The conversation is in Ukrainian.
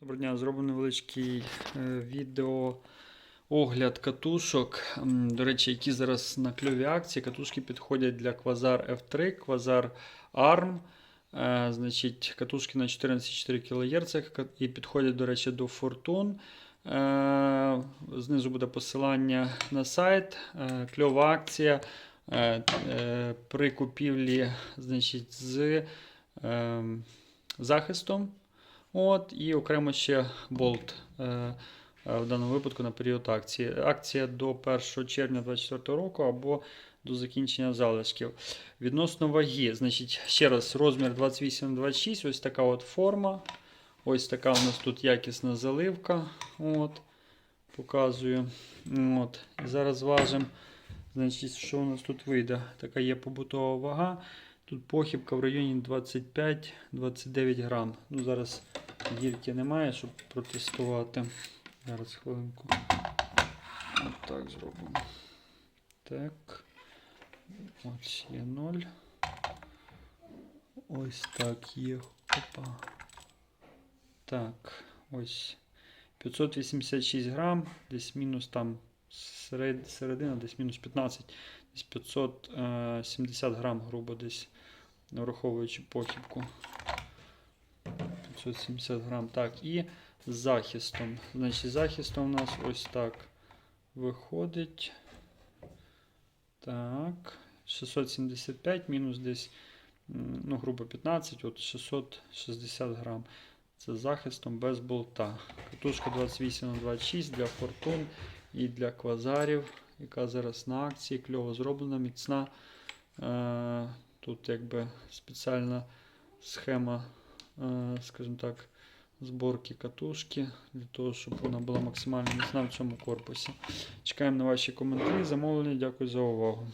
Доброго дня, зроблю невеличкий е, відео огляд катушок. До речі, які зараз на кльові акції. Катушки підходять для Quasar F3, Quasar ARM. Е, Значить, катушки на 14,4 кГц і підходять, до речі, до Fortune. Е, Знизу буде посилання на сайт. Кльова акція при купівлі значить, з ем, захистом. От, і окремо ще болт е, е, в даному випадку на період акції. Акція до 1 червня 2024 року або до закінчення залишків. Відносно ваги, значить, ще раз, розмір 28-26, ось така от форма. Ось така у нас тут якісна заливка. От, показую. От, зараз зважимо, значить, що у нас тут вийде. Така є побутова вага. Тут похибка в районі 25-29 грам. Ну, зараз гірки немає, щоб протестувати. Зараз хвилинку. От так зробимо. Так. Ось є 0. Ось так є. Опа. Так, ось 586 грам, десь мінус там серед- середина, десь мінус 15, десь 570 грам, грубо десь, враховуючи похибку. 570 грам. Так, і з захистом. Значить, захистом у нас ось так виходить. Так, 675 мінус десь, ну, грубо 15, от 660 грам. Це захистом без болта. Катушка 28 на 26 для фортун і для квазарів, яка зараз на акції, кльово зроблена, міцна. Е, Тут якби спеціальна схема, скажімо так, зборки катушки для того, щоб вона була максимально міцна в цьому корпусі. Чекаємо на ваші коментарі, замовлення. Дякую за увагу.